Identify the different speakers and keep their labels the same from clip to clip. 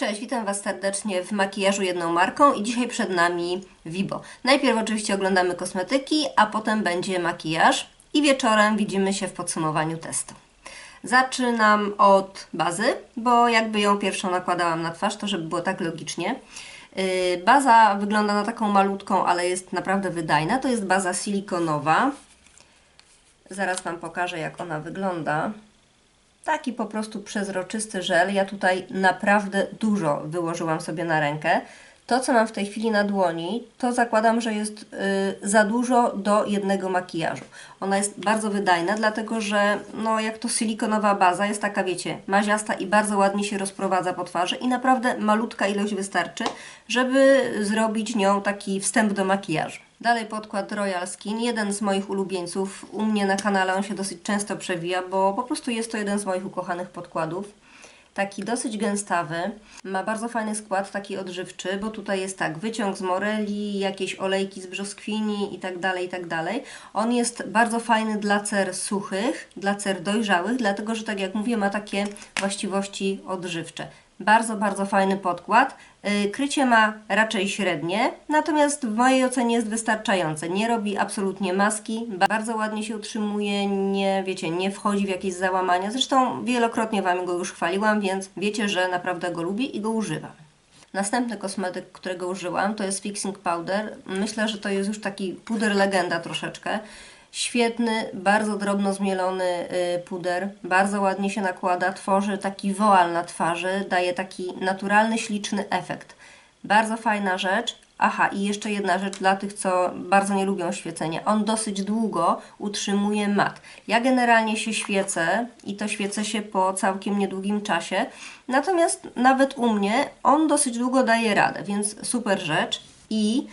Speaker 1: Cześć, witam Was serdecznie w makijażu jedną marką i dzisiaj przed nami Vibo. Najpierw oczywiście oglądamy kosmetyki, a potem będzie makijaż i wieczorem widzimy się w podsumowaniu testu. Zaczynam od bazy, bo jakby ją pierwszą nakładałam na twarz, to żeby było tak logicznie. Yy, Baza wygląda na taką malutką, ale jest naprawdę wydajna. To jest baza silikonowa. Zaraz Wam pokażę, jak ona wygląda. Taki po prostu przezroczysty żel. Ja tutaj naprawdę dużo wyłożyłam sobie na rękę. To, co mam w tej chwili na dłoni, to zakładam, że jest y, za dużo do jednego makijażu. Ona jest bardzo wydajna, dlatego że no, jak to silikonowa baza jest taka, wiecie, maziasta i bardzo ładnie się rozprowadza po twarzy i naprawdę malutka ilość wystarczy, żeby zrobić nią taki wstęp do makijażu. Dalej podkład Royal Skin, jeden z moich ulubieńców. U mnie na kanale on się dosyć często przewija, bo po prostu jest to jeden z moich ukochanych podkładów. Taki dosyć gęstawy, ma bardzo fajny skład, taki odżywczy, bo tutaj jest tak, wyciąg z moreli, jakieś olejki z brzoskwini i tak dalej, i tak. On jest bardzo fajny dla cer suchych, dla cer dojrzałych, dlatego że tak jak mówię, ma takie właściwości odżywcze. Bardzo, bardzo fajny podkład. Yy, Krycie ma raczej średnie, natomiast w mojej ocenie jest wystarczające. Nie robi absolutnie maski, ba- bardzo ładnie się utrzymuje, nie wiecie, nie wchodzi w jakieś załamania. Zresztą wielokrotnie Wam go już chwaliłam, więc wiecie, że naprawdę go lubię i go używam. Następny kosmetyk, którego użyłam, to jest Fixing Powder. Myślę, że to jest już taki puder legenda troszeczkę. Świetny, bardzo drobno zmielony y, puder, bardzo ładnie się nakłada, tworzy taki woal na twarzy, daje taki naturalny, śliczny efekt. Bardzo fajna rzecz. Aha, i jeszcze jedna rzecz dla tych, co bardzo nie lubią świecenia. On dosyć długo utrzymuje mat. Ja generalnie się świecę i to świecę się po całkiem niedługim czasie. Natomiast nawet u mnie on dosyć długo daje radę, więc super rzecz. I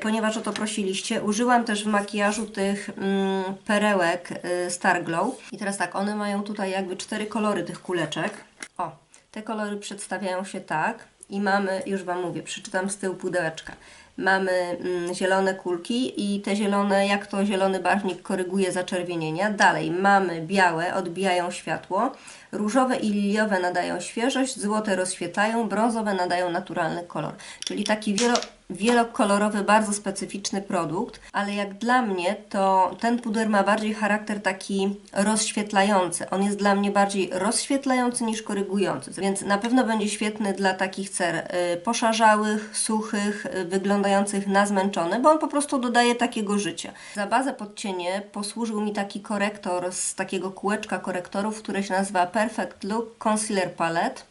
Speaker 1: ponieważ o to prosiliście, użyłam też w makijażu tych mm, perełek y, Starglow. I teraz tak, one mają tutaj jakby cztery kolory tych kuleczek. O, te kolory przedstawiają się tak i mamy, już Wam mówię, przeczytam z tyłu pudełeczka. Mamy mm, zielone kulki i te zielone, jak to zielony barwnik koryguje zaczerwienienia. Dalej mamy białe, odbijają światło, różowe i liliowe nadają świeżość, złote rozświetlają, brązowe nadają naturalny kolor. Czyli taki wielo, wielokolorowy, bardzo specyficzny produkt, ale jak dla mnie to ten puder ma bardziej charakter taki rozświetlający. On jest dla mnie bardziej rozświetlający niż korygujący, więc na pewno będzie świetny dla takich cer y, poszarzałych, suchych, y, wyglądających na zmęczone, bo on po prostu dodaje takiego życia. Za bazę pod cienie posłużył mi taki korektor z takiego kółeczka korektorów, które się nazywa Perfect Look Concealer Palette.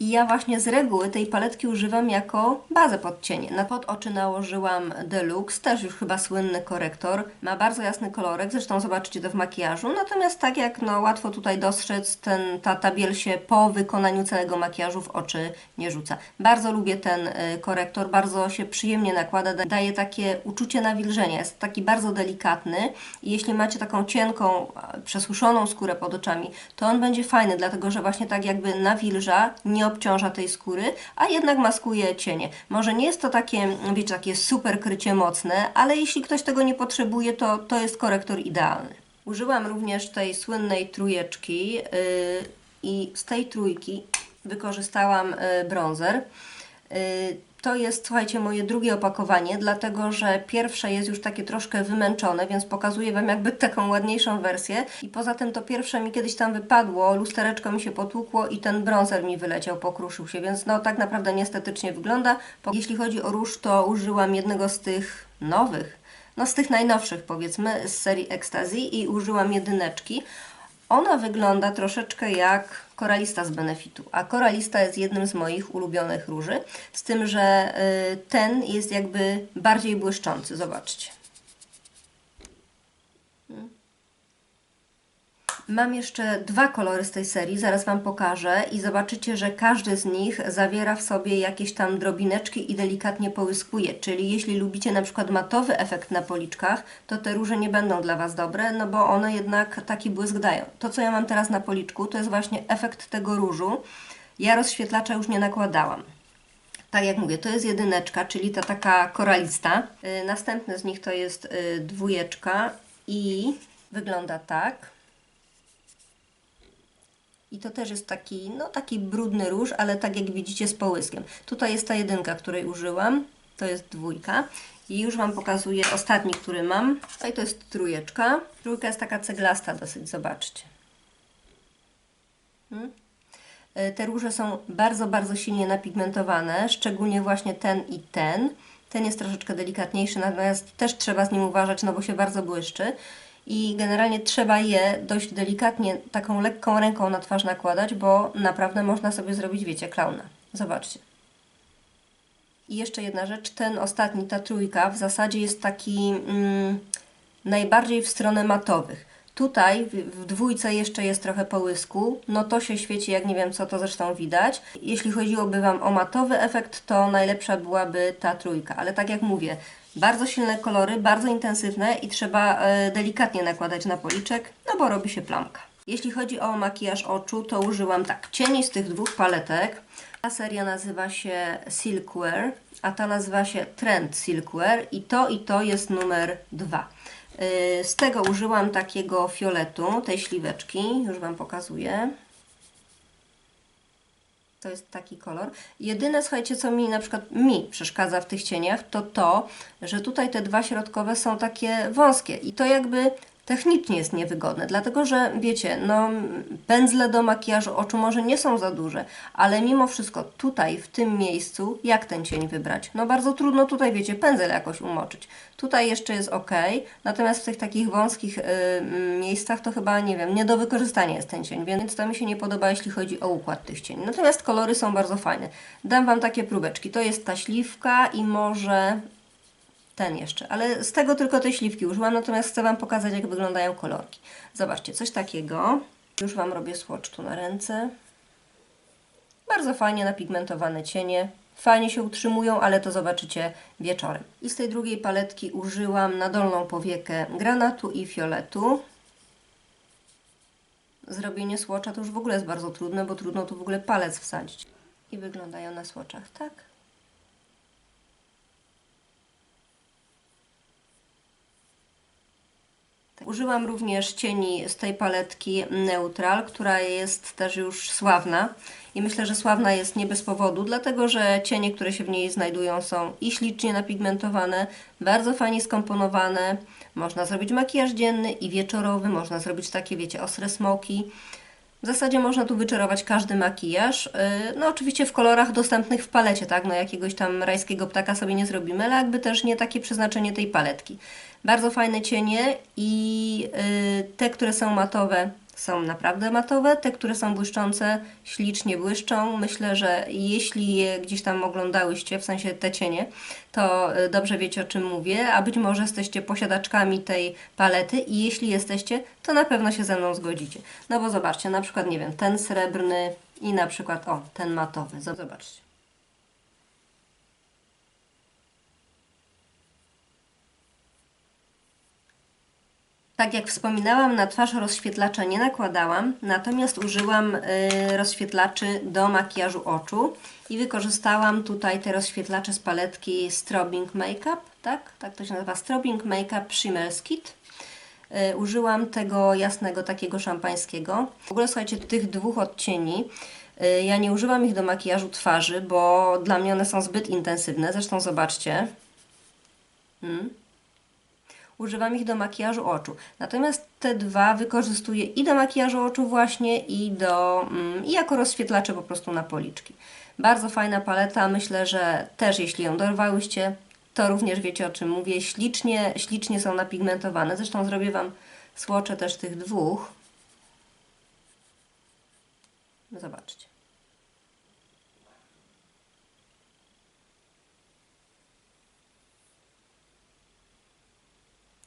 Speaker 1: I ja właśnie z reguły tej paletki używam jako bazę pod cienie. Na pod oczy nałożyłam Deluxe, też już chyba słynny korektor. Ma bardzo jasny kolorek, zresztą zobaczycie to w makijażu. Natomiast tak jak no, łatwo tutaj dostrzec, ten, ta, ta biel się po wykonaniu całego makijażu w oczy nie rzuca. Bardzo lubię ten y, korektor, bardzo się przyjemnie nakłada, da- daje takie uczucie nawilżenia. Jest taki bardzo delikatny i jeśli macie taką cienką, przesuszoną skórę pod oczami, to on będzie fajny, dlatego że właśnie tak jakby nawilża, nie obciąża tej skóry, a jednak maskuje cienie. Może nie jest to takie, wiecie, takie super krycie mocne, ale jeśli ktoś tego nie potrzebuje, to to jest korektor idealny. Użyłam również tej słynnej trójeczki yy, i z tej trójki wykorzystałam yy, bronzer. Yy, to jest, słuchajcie, moje drugie opakowanie, dlatego że pierwsze jest już takie troszkę wymęczone, więc pokazuję Wam jakby taką ładniejszą wersję. I poza tym to pierwsze mi kiedyś tam wypadło, lustereczko mi się potłukło i ten bronzer mi wyleciał, pokruszył się, więc no tak naprawdę niestetycznie wygląda. Jeśli chodzi o róż, to użyłam jednego z tych nowych, no z tych najnowszych powiedzmy, z serii Ecstasy i użyłam jedyneczki. Ona wygląda troszeczkę jak koralista z Benefitu, a koralista jest jednym z moich ulubionych róży, z tym, że y, ten jest jakby bardziej błyszczący. Zobaczcie. Mam jeszcze dwa kolory z tej serii, zaraz Wam pokażę i zobaczycie, że każdy z nich zawiera w sobie jakieś tam drobineczki i delikatnie połyskuje, czyli jeśli lubicie na przykład matowy efekt na policzkach, to te róże nie będą dla Was dobre, no bo one jednak taki błysk dają. To, co ja mam teraz na policzku, to jest właśnie efekt tego różu. Ja rozświetlacza już nie nakładałam. Tak jak mówię, to jest jedyneczka, czyli ta taka koralista. Yy, następny z nich to jest yy, dwójeczka i wygląda tak. I to też jest taki, no taki brudny róż, ale tak jak widzicie z połyskiem. Tutaj jest ta jedynka, której użyłam, to jest dwójka. I już Wam pokazuję ostatni, który mam. Tutaj to jest trójeczka. Trójka jest taka ceglasta dosyć, zobaczcie. Hmm? E, Te róże są bardzo, bardzo silnie napigmentowane, szczególnie właśnie ten i ten. Ten jest troszeczkę delikatniejszy, natomiast też trzeba z nim uważać, no bo się bardzo błyszczy. I generalnie trzeba je dość delikatnie, taką lekką ręką na twarz nakładać, bo naprawdę można sobie zrobić, wiecie, klauna. Zobaczcie. I jeszcze jedna rzecz, ten ostatni, ta trójka, w zasadzie jest taki mm, najbardziej w stronę matowych. Tutaj w, dwójce jeszcze jest trochę połysku, no to się świeci jak nie wiem co, to zresztą widać. Jeśli chodziłoby Wam o matowy efekt, to najlepsza byłaby ta trójka, ale tak jak mówię, bardzo silne kolory, bardzo intensywne i trzeba e, delikatnie nakładać na policzek, no bo robi się plamka. Jeśli chodzi o makijaż oczu, to użyłam tak, cieni z tych dwóch paletek. Ta seria nazywa się Silkwear, a ta nazywa się Trend Silkwear i to i to jest numer dwa. Yy, Z tego użyłam takiego fioletu, tej śliweczki, już Wam pokazuję. To jest taki kolor. Jedyne, słuchajcie, co mi na przykład mi przeszkadza w tych cieniach, to to, że tutaj te dwa środkowe są takie wąskie i to jakby technicznie jest niewygodne, dlatego że wiecie, no pędzle do makijażu oczu może nie są za duże, ale mimo wszystko tutaj, w tym miejscu, jak ten cień wybrać? No bardzo trudno tutaj, wiecie, pędzel jakoś umoczyć. Tutaj jeszcze jest ok, natomiast w tych takich wąskich y, miejscach to chyba, nie wiem, nie do wykorzystania jest ten cień, więc to mi się nie podoba, jeśli chodzi o układ tych cieni. Natomiast kolory są bardzo fajne. Dam Wam takie próbeczki. To jest ta śliwka i może ten jeszcze, ale z tego tylko te śliwki użyłam, natomiast chcę Wam pokazać, jak wyglądają kolorki. Zobaczcie, coś takiego. Już Wam robię swatch tu na ręce. Bardzo fajnie napigmentowane cienie. Fajnie się utrzymują, ale to zobaczycie wieczorem. I z tej drugiej paletki użyłam na dolną powiekę granatu i fioletu. Zrobienie słocza to już w ogóle jest bardzo trudne, bo trudno tu w ogóle palec wsadzić. I wyglądają na słoczach tak. Użyłam również cieni z tej paletki Neutral, która jest też już sławna. I myślę, że sławna jest nie bez powodu, dlatego że cienie, które się w niej znajdują są i ślicznie napigmentowane, bardzo fajnie skomponowane. Można zrobić makijaż dzienny i wieczorowy, można zrobić takie, wiecie, ostre smoki. W zasadzie można tu wyczarować każdy makijaż. Yy, No oczywiście w kolorach dostępnych w palecie, tak? No jakiegoś tam rajskiego ptaka sobie nie zrobimy, ale jakby też nie takie przeznaczenie tej paletki. Bardzo fajne cienie i yy, te, które są matowe, są naprawdę matowe. Te, które są błyszczące, ślicznie błyszczą. Myślę, że jeśli je gdzieś tam oglądałyście, w sensie te cienie, to y, dobrze wiecie o czym mówię, a być może jesteście posiadaczkami tej palety i jeśli jesteście, to na pewno się ze mną zgodzicie. No bo zobaczcie, na przykład, nie wiem, ten srebrny i na przykład, o, ten matowy. Zobaczcie. Tak jak wspominałam, na twarz rozświetlacza nie nakładałam, natomiast użyłam y, rozświetlaczy do makijażu oczu i wykorzystałam tutaj te rozświetlacze z paletki Strobing Makeup, tak? Tak to się nazywa, Strobing Makeup Shimmer Kit. Y, użyłam tego jasnego, takiego szampańskiego. W ogóle słuchajcie, tych dwóch odcieni, y, ja nie używam ich do makijażu twarzy, bo dla mnie one są zbyt intensywne. Zresztą zobaczcie. Hmm używam ich do makijażu oczu. Natomiast te dwa wykorzystuję i do makijażu oczu właśnie i do mm, i jako rozświetlacze po prostu na policzki. Bardzo fajna paleta, myślę, że też jeśli ją dorwałyście, to również wiecie o czym mówię. Ślicznie, ślicznie są napigmentowane. Zresztą zrobię Wam słocze też tych dwóch. Zobaczcie.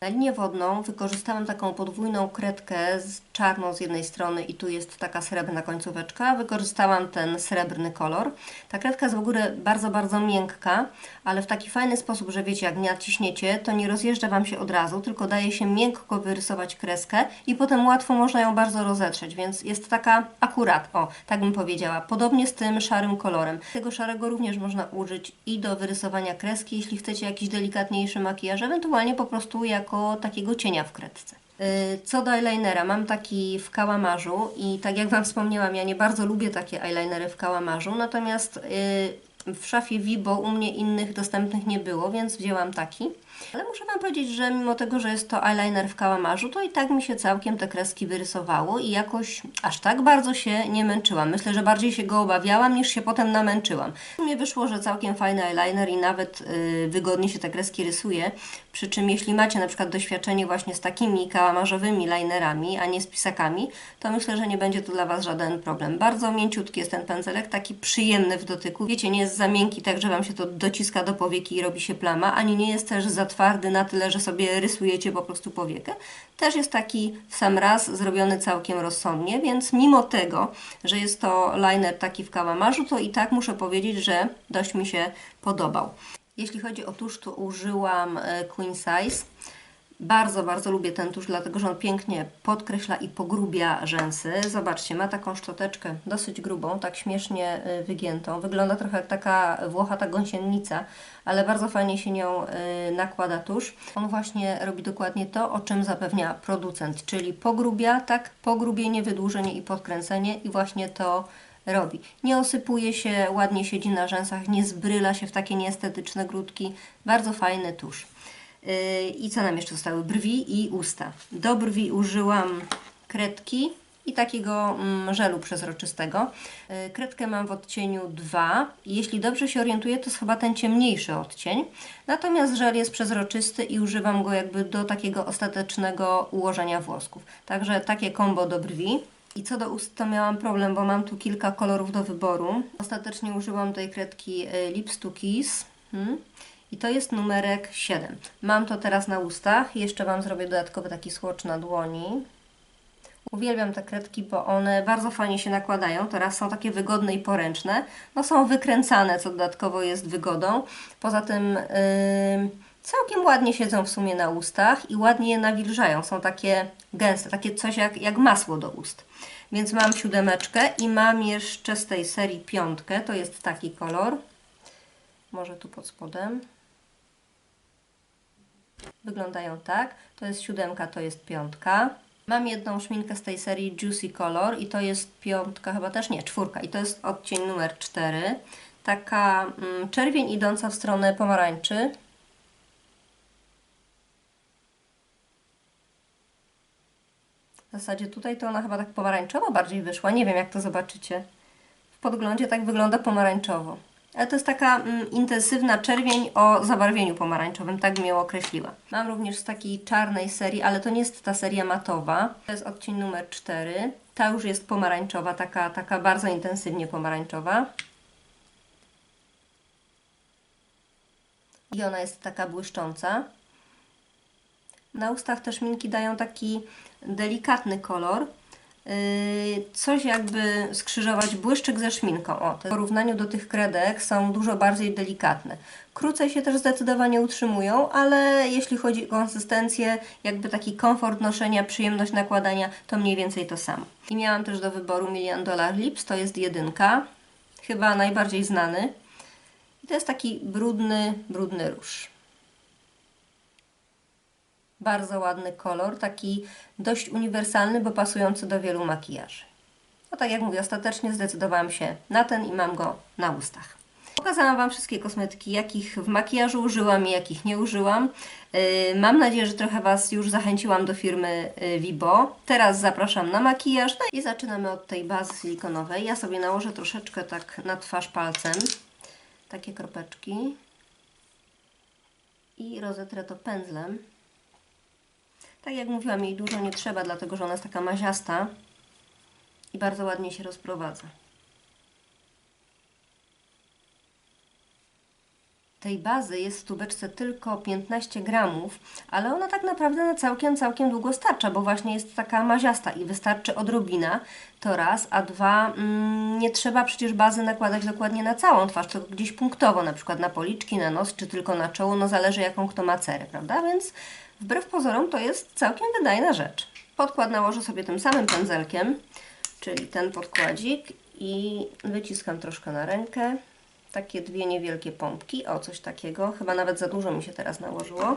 Speaker 1: Na linię wodną wykorzystałam taką podwójną kredkę z czarną z jednej strony i tu jest taka srebrna końcóweczka. Wykorzystałam ten srebrny kolor. Ta kredka jest w ogóle bardzo, bardzo miękka, ale w taki fajny sposób, że wiecie, jak naciśniecie, to nie rozjeżdża Wam się od razu, tylko daje się miękko wyrysować kreskę i potem łatwo można ją bardzo rozetrzeć, więc jest taka akurat, o, tak bym powiedziała, podobnie z tym szarym kolorem. Tego szarego również można użyć i do wyrysowania kreski, jeśli chcecie jakiś delikatniejszy makijaż, ewentualnie po prostu jako takiego cienia w kredce. Y, Co do eyelinera, mam taki w kałamarzu i tak jak Wam wspomniałam, ja nie bardzo lubię takie eyelinery w kałamarzu, natomiast y, w szafie Vibo u mnie innych dostępnych nie było, więc wzięłam taki. Ale muszę Wam powiedzieć, że mimo tego, że jest to eyeliner w kałamarzu, to i tak mi się całkiem te kreski wyrysowało i jakoś aż tak bardzo się nie męczyłam. Myślę, że bardziej się go obawiałam niż się potem namęczyłam. Mnie wyszło, że całkiem fajny eyeliner i nawet y, wygodnie się te kreski rysuje. Przy czym jeśli macie na przykład doświadczenie właśnie z takimi kałamarzowymi linerami, a nie z pisakami, to myślę, że nie będzie to dla Was żaden problem. Bardzo mięciutki jest ten pędzelek, taki przyjemny w dotyku. Wiecie, nie jest za miękki, tak że Wam się to dociska do powieki i robi się plama, ani nie jest też za twardy na tyle, że sobie rysujecie po prostu powiekę. Też jest taki w sam raz zrobiony całkiem rozsądnie, więc mimo tego, że jest to liner taki w kałamarzu, to i tak muszę powiedzieć, że dość mi się podobał. Jeśli chodzi o tusz, to użyłam e, Queen Size. Bardzo, bardzo lubię ten tusz, dlatego że on pięknie podkreśla i pogrubia rzęsy. Zobaczcie, ma taką szczoteczkę dosyć grubą, tak śmiesznie y, wygiętą. Wygląda trochę jak taka włochata gąsienica, ale bardzo fajnie się nią y, nakłada tusz. On właśnie robi dokładnie to, o czym zapewnia producent, czyli pogrubia, tak, pogrubienie, wydłużenie i podkręcenie i właśnie to robi. Nie osypuje się, ładnie siedzi na rzęsach, nie zbryla się w takie nieestetyczne grudki. Bardzo fajny tusz. Yy, I co nam jeszcze zostały? Brwi i usta. Do brwi użyłam kredki i takiego mm, żelu przezroczystego. Yy, Kredkę mam w odcieniu 2 i jeśli dobrze się orientuję, to jest chyba ten ciemniejszy odcień. Natomiast żel jest przezroczysty i używam go jakby do takiego ostatecznego ułożenia włosków. Także takie kombo do brwi. I co do ust, to miałam problem, bo mam tu kilka kolorów do wyboru. Ostatecznie użyłam tej kredki y, Lips to Kiss. Hmm. I to jest numerek 7. Mam to teraz na ustach. Jeszcze Wam zrobię dodatkowy taki słocz na dłoni. Uwielbiam te kredki, bo one bardzo fajnie się nakładają. Teraz są takie wygodne i poręczne. No są wykręcane, co dodatkowo jest wygodą. Poza tym yy, całkiem ładnie siedzą w sumie na ustach i ładnie je nawilżają. Są takie gęste, takie coś jak, jak masło do ust. Więc mam siódemeczkę i mam jeszcze z tej serii piątkę. To jest taki kolor. Może tu pod spodem. Wyglądają tak. To jest siódemka, to jest piątka. Mam jedną szminkę z tej serii Juicy Color i to jest piątka, chyba też nie, czwórka. I to jest odcień numer 4. Taka mm, czerwień idąca w stronę pomarańczy. W zasadzie tutaj to ona chyba tak pomarańczowo bardziej wyszła. Nie wiem, jak to zobaczycie. W podglądzie tak wygląda pomarańczowo. Ale to jest taka mm, intensywna czerwień o zabarwieniu pomarańczowym, tak bym ją określiła. Mam również z takiej czarnej serii, ale to nie jest ta seria matowa. To jest odcień numer 4. Ta już jest pomarańczowa, taka, taka bardzo intensywnie pomarańczowa. I ona jest taka błyszcząca. Na ustach te szminki dają taki delikatny kolor. Coś jakby skrzyżować błyszczyk ze szminką. O, w porównaniu do tych kredek są dużo bardziej delikatne. Krócej się też zdecydowanie utrzymują, ale jeśli chodzi o konsystencję, jakby taki komfort noszenia, przyjemność nakładania, to mniej więcej to samo. I miałam też do wyboru Million Dollar Lips, to jest jedynka, chyba najbardziej znany. I to jest taki brudny, brudny róż. Bardzo ładny kolor, taki dość uniwersalny, bo pasujący do wielu makijaży. No tak jak mówię, ostatecznie zdecydowałam się na ten i mam go na ustach. Pokazałam Wam wszystkie kosmetyki, jakich w makijażu użyłam i jakich nie użyłam. Yy, mam nadzieję, że trochę Was już zachęciłam do firmy yy, Vibo. Teraz zapraszam na makijaż no i zaczynamy od tej bazy silikonowej. Ja sobie nałożę troszeczkę tak na twarz palcem. Takie kropeczki. I rozetrę to pędzlem. Tak jak mówiłam, jej dużo nie trzeba, dlatego że ona jest taka maziasta i bardzo ładnie się rozprowadza. Tej bazy jest w tubeczce tylko 15 gramów, ale ona tak naprawdę na całkiem, całkiem długo starcza, bo właśnie jest taka maziasta i wystarczy odrobina, to raz, a dwa, mm, nie trzeba przecież bazy nakładać dokładnie na całą twarz, to gdzieś punktowo, na przykład na policzki, na nos, czy tylko na czoło, no zależy jaką kto ma cerę, prawda? Więc wbrew pozorom to jest całkiem wydajna rzecz. Podkład nałożę sobie tym samym pędzelkiem, czyli ten podkładzik i wyciskam troszkę na rękę. Takie dwie niewielkie pompki, o coś takiego, chyba nawet za dużo mi się teraz nałożyło.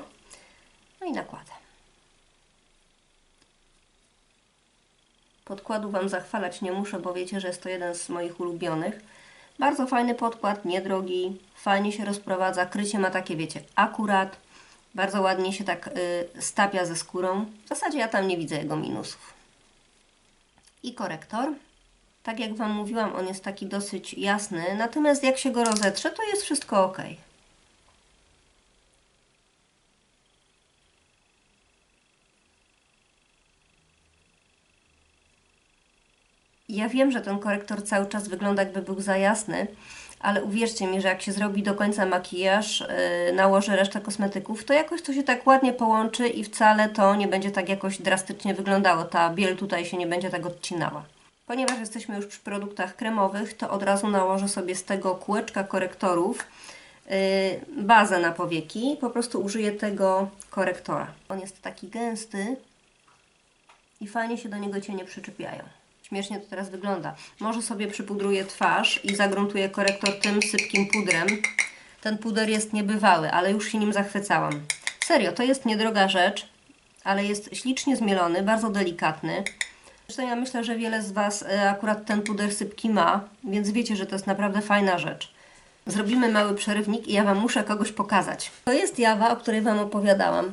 Speaker 1: No i nakładam. Podkładu Wam zachwalać nie muszę, bo wiecie, że jest to jeden z moich ulubionych. Bardzo fajny podkład, niedrogi, fajnie się rozprowadza, krycie ma takie, wiecie, akurat, bardzo ładnie się tak y, stapia ze skórą. W zasadzie ja tam nie widzę jego minusów. I korektor. Tak jak Wam mówiłam, on jest taki dosyć jasny, natomiast jak się go rozetrze, to jest wszystko ok. Ja wiem, że ten korektor cały czas wygląda jakby był za jasny, ale uwierzcie mi, że jak się zrobi do końca makijaż, yy, nałoży resztę kosmetyków, to jakoś to się tak ładnie połączy i wcale to nie będzie tak jakoś drastycznie wyglądało. Ta biel tutaj się nie będzie tak odcinała. Ponieważ jesteśmy już przy produktach kremowych, to od razu nałożę sobie z tego kółeczka korektorów yy, bazę na powieki. Po prostu użyję tego korektora. On jest taki gęsty i fajnie się do niego cienie przyczepiają. Śmiesznie to teraz wygląda. Może sobie przypudruję twarz i zagruntuję korektor tym sypkim pudrem. Ten puder jest niebywały, ale już się nim zachwycałam. Serio, to jest niedroga rzecz, ale jest ślicznie zmielony, bardzo delikatny. Zresztą ja myślę, że wiele z Was e, akurat ten puder sypki ma, więc wiecie, że to jest naprawdę fajna rzecz. Zrobimy mały przerywnik i ja Wam muszę kogoś pokazać. To jest Jawa, o której Wam opowiadałam.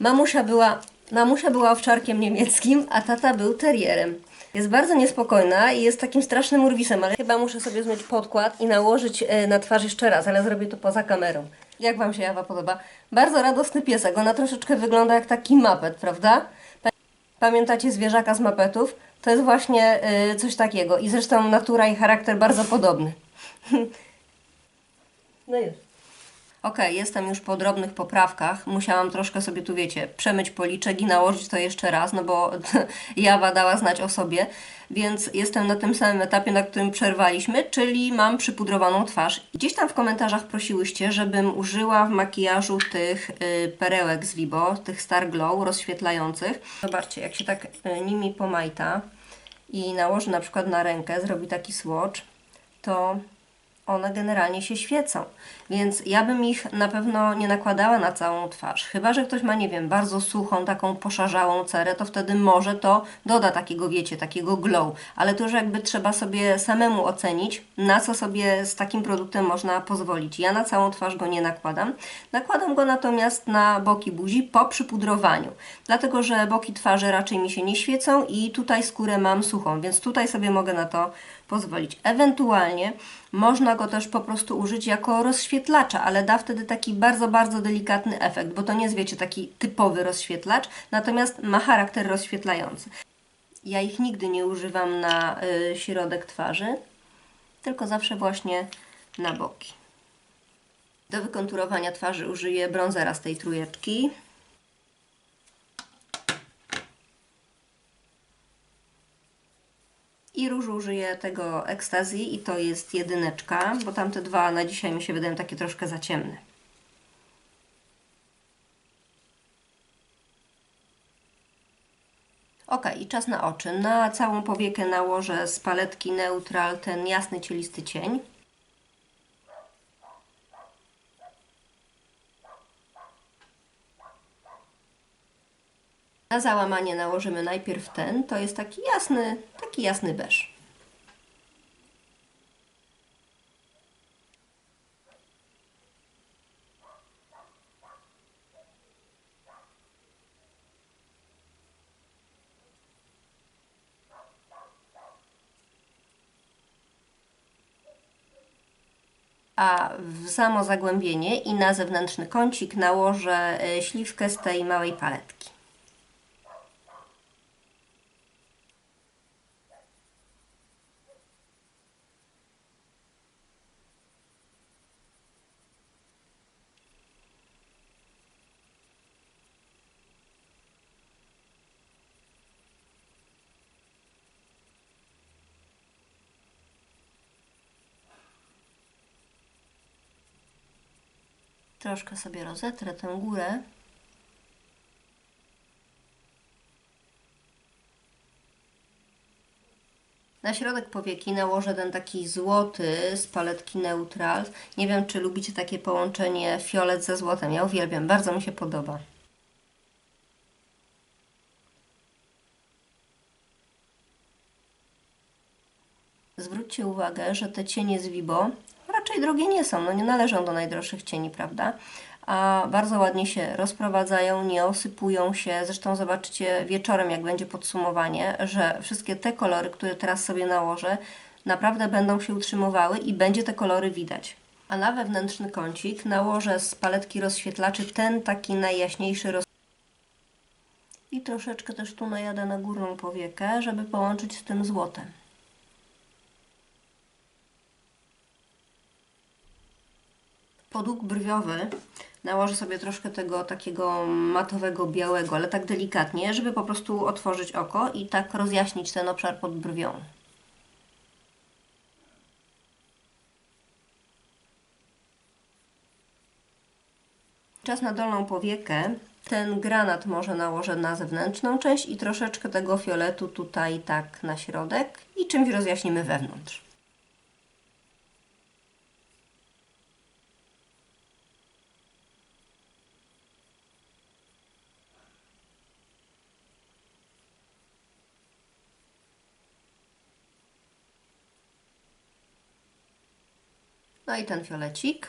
Speaker 1: Mamusia była, mamusia była owczarkiem niemieckim, a tata był terrierem. Jest bardzo niespokojna i jest takim strasznym urwisem, ale chyba muszę sobie zmyć podkład i nałożyć e, na twarz jeszcze raz, ale zrobię to poza kamerą. Jak Wam się Jawa podoba? Bardzo radosny piesek, ona troszeczkę wygląda jak taki mapet, prawda? Pa- Pamiętacie zwierzaka z mapetów? To jest właśnie e, coś takiego i zresztą natura i charakter bardzo podobny. No już. Ok, jestem już po drobnych poprawkach. Musiałam troszkę sobie tu, wiecie, przemyć policzek i nałożyć to jeszcze raz, no bo Jawa dała znać o sobie, więc jestem na tym samym etapie, na którym przerwaliśmy, czyli mam przypudrowaną twarz. Gdzieś tam w komentarzach prosiłyście, żebym użyła w makijażu tych y, perełek z Vibo, tych Star Glow rozświetlających. Zobaczcie, jak się tak y, nimi pomajta i nałoży na przykład na rękę, zrobi taki swatch, to one generalnie się świecą. Więc ja bym ich na pewno nie nakładała na całą twarz. Chyba, że ktoś ma, nie wiem, bardzo suchą, taką poszarzałą cerę, to wtedy może to doda takiego, wiecie, takiego glow. Ale to już jakby trzeba sobie samemu ocenić, na co sobie z takim produktem można pozwolić. Ja na całą twarz go nie nakładam. Nakładam go natomiast na boki buzi po przypudrowaniu. Dlatego, że boki twarzy raczej mi się nie świecą i tutaj skórę mam suchą, więc tutaj sobie mogę na to pozwolić. Ewentualnie można go też po prostu użyć jako rozświetlacza, ale da wtedy taki bardzo, bardzo delikatny efekt, bo to nie jest, wiecie, taki typowy rozświetlacz, natomiast ma charakter rozświetlający. Ja ich nigdy nie używam na y, środek twarzy, tylko zawsze właśnie na boki. Do wykonturowania twarzy użyję bronzera z tej trójeczki. I róż użyję tego ekstazji i to jest jedyneczka, bo tamte dwa na dzisiaj mi się wydają takie troszkę za ciemne. Ok, i czas na oczy. Na całą powiekę nałożę z paletki Neutral ten jasny, cielisty cień. Na załamanie nałożymy najpierw ten, to jest taki jasny, taki jasny beż. a w samo zagłębienie i na zewnętrzny kącik nałożę e, śliwkę z tej małej paletki. Troszkę sobie rozetrę tę górę. Na środek powieki nałożę ten taki złoty z paletki Neutral. Nie wiem, czy lubicie takie połączenie fiolet ze złotem. Ja uwielbiam, bardzo mi się podoba. Zwróćcie uwagę, że te cienie z Vibo raczej drogie nie są, no nie należą do najdroższych cieni, prawda? A bardzo ładnie się rozprowadzają, nie osypują się. Zresztą zobaczycie wieczorem, jak będzie podsumowanie, że wszystkie te kolory, które teraz sobie nałożę, naprawdę będą się utrzymywały i będzie te kolory widać. A na wewnętrzny kącik nałożę z paletki rozświetlaczy ten taki najjaśniejszy roz... I troszeczkę też tu najadę na górną powiekę, żeby połączyć z tym złotem. Podług brwiowy nałożę sobie troszkę tego takiego matowego białego, ale tak delikatnie, żeby po prostu otworzyć oko i tak rozjaśnić ten obszar pod brwią. Czas na dolną powiekę. Ten granat może nałożę na zewnętrzną część i troszeczkę tego fioletu tutaj tak na środek i czymś rozjaśnimy wewnątrz. No i ten fiolecik.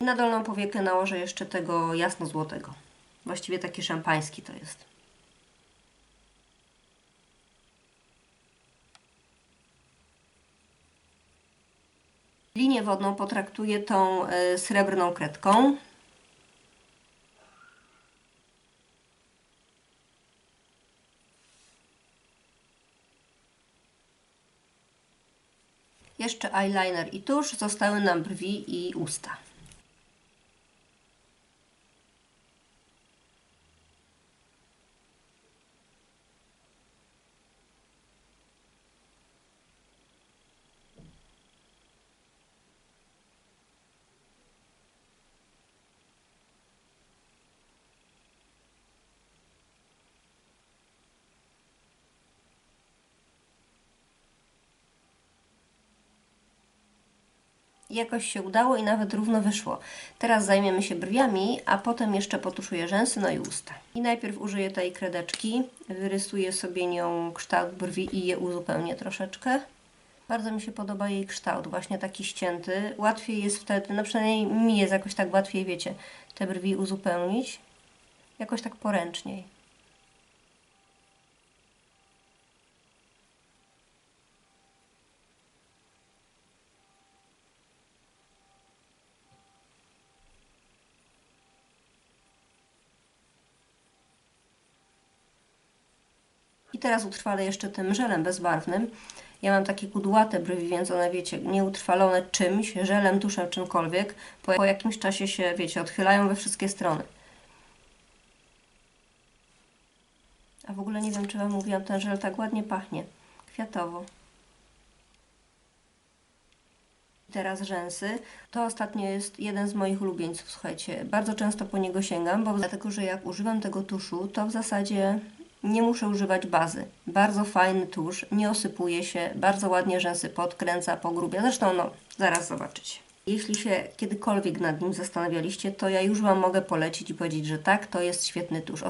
Speaker 1: Na dolną powiekę nałożę jeszcze tego jasno-złotego. Właściwie taki szampański to jest. Linię wodną potraktuję tą y, srebrną kredką. Jeszcze eyeliner i tusz, zostały nam brwi i usta. Jakoś się udało i nawet równo wyszło. Teraz zajmiemy się brwiami, a potem jeszcze potuszuję rzęsy, no i usta. I najpierw użyję tej kredeczki, wyrysuję sobie nią kształt brwi i je uzupełnię troszeczkę. Bardzo mi się podoba jej kształt, właśnie taki ścięty. Łatwiej jest wtedy, no przynajmniej mi jest jakoś tak łatwiej, wiecie, te brwi uzupełnić. Jakoś tak poręczniej. Teraz utrwalę jeszcze tym żelem bezbarwnym. Ja mam takie kudłate brwi, więc one, wiecie, nieutrwalone czymś, żelem, tuszem, czymkolwiek, po, po jakimś czasie się, wiecie, odchylają we wszystkie strony. A w ogóle nie wiem, czy Wam mówiłam, ten żel tak ładnie pachnie. Kwiatowo. Teraz rzęsy. To ostatnio jest jeden z moich ulubieńców, słuchajcie. Bardzo często po niego sięgam, bo dlatego, że jak używam tego tuszu, to w zasadzie nie muszę używać bazy. Bardzo fajny tusz, nie osypuje się, bardzo ładnie rzęsy podkręca, pogrubia. Zresztą, no, zaraz zobaczycie. Jeśli się kiedykolwiek nad nim zastanawialiście, to ja już Wam mogę polecić i powiedzieć, że tak, to jest świetny tusz.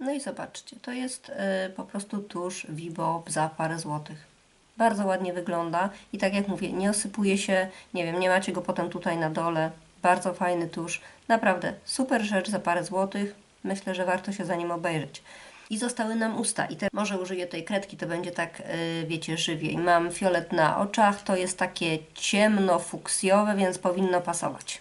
Speaker 1: No i zobaczcie, to jest y, po prostu tusz Vibo za parę złotych. Bardzo ładnie wygląda i tak jak mówię, nie osypuje się, nie wiem, nie macie go potem tutaj na dole. Bardzo fajny tusz. Naprawdę super rzecz za parę złotych. Myślę, że warto się za nim obejrzeć. I zostały nam usta. I te, może użyję tej kredki, to będzie tak, yy, wiecie, żywiej. Mam fiolet na oczach, to jest takie ciemno-fuksjowe, więc powinno pasować.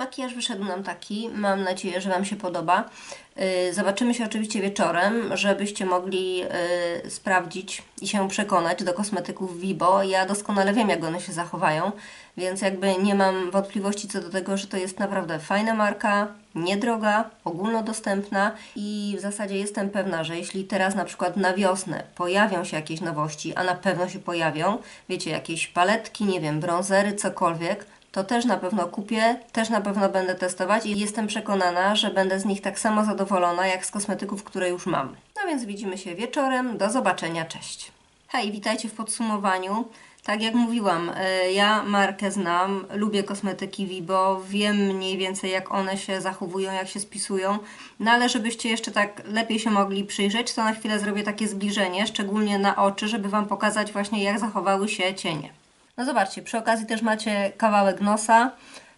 Speaker 1: Makijaż wyszedł nam taki. Mam nadzieję, że Wam się podoba. Yy, Zobaczymy się oczywiście wieczorem, żebyście mogli yy, sprawdzić i się przekonać do kosmetyków Vibo. Ja doskonale wiem, jak one się zachowają, więc jakby nie mam wątpliwości co do tego, że to jest naprawdę fajna marka, niedroga, ogólnodostępna i w zasadzie jestem pewna, że jeśli teraz na przykład na wiosnę pojawią się jakieś nowości, a na pewno się pojawią, wiecie, jakieś paletki, nie wiem, brązery, cokolwiek, to też na pewno kupię, też na pewno będę testować i jestem przekonana, że będę z nich tak samo zadowolona jak z kosmetyków, które już mam. No więc widzimy się wieczorem. Do zobaczenia, cześć. Hej, witajcie w podsumowaniu. Tak jak mówiłam, e, ja markę znam, lubię kosmetyki Vibo, wiem mniej więcej jak one się zachowują, jak się spisują, no ale żebyście jeszcze tak lepiej się mogli przyjrzeć, to na chwilę zrobię takie zbliżenie, szczególnie na oczy, żeby Wam pokazać właśnie jak zachowały się cienie. No zobaczcie, przy okazji też macie kawałek nosa,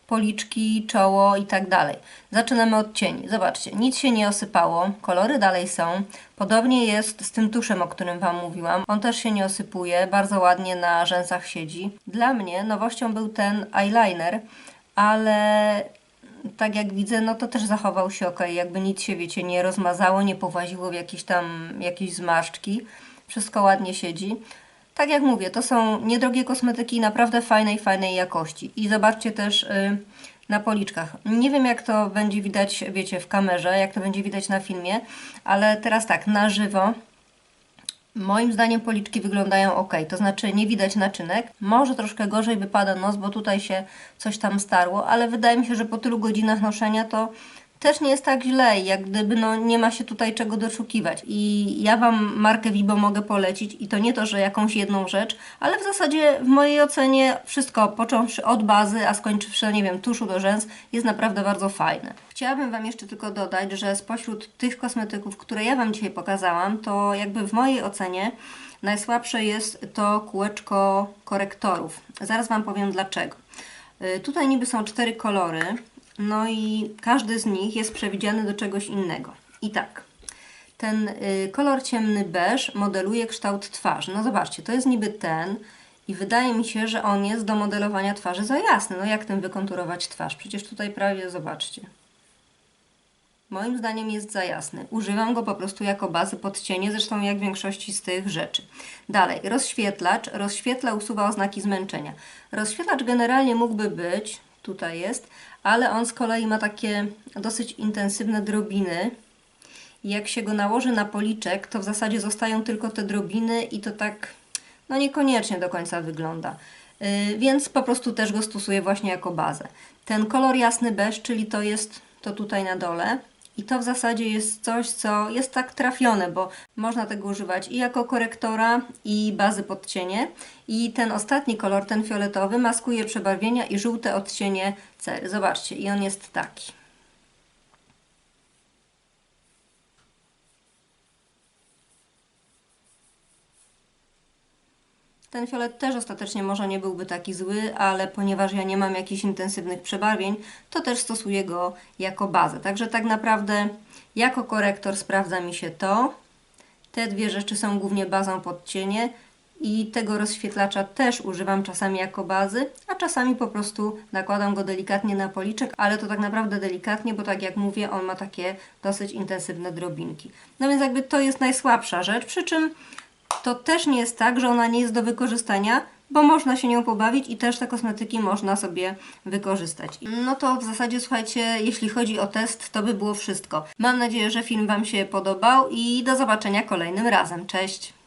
Speaker 1: policzki, czoło i tak dalej. Zaczynamy od cieni. Zobaczcie, nic się nie osypało, kolory dalej są. Podobnie jest z tym tuszem, o którym Wam mówiłam. On też się nie osypuje, bardzo ładnie na rzęsach siedzi. Dla mnie nowością był ten eyeliner, ale tak jak widzę, no to też zachował się ok, jakby nic się, wiecie, nie rozmazało, nie powłaziło w jakieś tam jakieś zmarszczki. Wszystko ładnie siedzi. Tak jak mówię, to są niedrogie kosmetyki naprawdę fajnej, fajnej jakości. I zobaczcie też y, na policzkach. Nie wiem jak to będzie widać, wiecie, w kamerze, jak to będzie widać na filmie, ale teraz tak, na żywo Moim zdaniem policzki wyglądają ok, to znaczy nie widać naczynek. Może troszkę gorzej wypada nos, bo tutaj się coś tam starło, ale wydaje mi się, że po tylu godzinach noszenia to też nie jest tak źle, jak gdyby no, nie ma się tutaj czego doszukiwać. I ja Wam markę Vibo mogę polecić i to nie to, że jakąś jedną rzecz, ale w zasadzie w mojej ocenie wszystko, począwszy od bazy, a skończywszy, nie wiem, tuszu do rzęs, jest naprawdę bardzo fajne. Chciałabym Wam jeszcze tylko dodać, że spośród tych kosmetyków, które ja Wam dzisiaj pokazałam, to jakby w mojej ocenie najsłabsze jest to kółeczko korektorów. Zaraz Wam powiem dlaczego. Y, Tutaj niby są cztery kolory, no i każdy z nich jest przewidziany do czegoś innego. I tak, ten y, kolor ciemny beż modeluje kształt twarzy. No zobaczcie, to jest niby ten i wydaje mi się, że on jest do modelowania twarzy za jasny. No jak tym wykonturować twarz? Przecież tutaj prawie, zobaczcie. Moim zdaniem jest za jasny. Używam go po prostu jako bazy pod cienie, zresztą jak większości z tych rzeczy. Dalej, rozświetlacz. Rozświetla usuwa oznaki zmęczenia. Rozświetlacz generalnie mógłby być, tutaj jest, ale on z kolei ma takie dosyć intensywne drobiny. Jak się go nałoży na policzek, to w zasadzie zostają tylko te drobiny i to tak, no niekoniecznie do końca wygląda. Yy, więc po prostu też go stosuję właśnie jako bazę. Ten kolor jasny beż, czyli to jest to tutaj na dole, i to w zasadzie jest coś, co jest tak trafione, bo można tego używać i jako korektora, i bazy pod cienie. I ten ostatni kolor, ten fioletowy, maskuje przebarwienia i żółte odcienie cery. Zobaczcie, i on jest taki. Ten fiolet też ostatecznie może nie byłby taki zły, ale ponieważ ja nie mam jakichś intensywnych przebarwień, to też stosuję go jako bazę. Także tak naprawdę jako korektor sprawdza mi się to. Te dwie rzeczy są głównie bazą pod cienie i tego rozświetlacza też używam czasami jako bazy, a czasami po prostu nakładam go delikatnie na policzek, ale to tak naprawdę delikatnie, bo tak jak mówię, on ma takie dosyć intensywne drobinki. No więc jakby to jest najsłabsza rzecz, przy czym to też nie jest tak, że ona nie jest do wykorzystania, bo można się nią pobawić i też te kosmetyki można sobie wykorzystać. No to w zasadzie słuchajcie, jeśli chodzi o test, to by było wszystko. Mam nadzieję, że film Wam się podobał i do zobaczenia kolejnym razem. Cześć!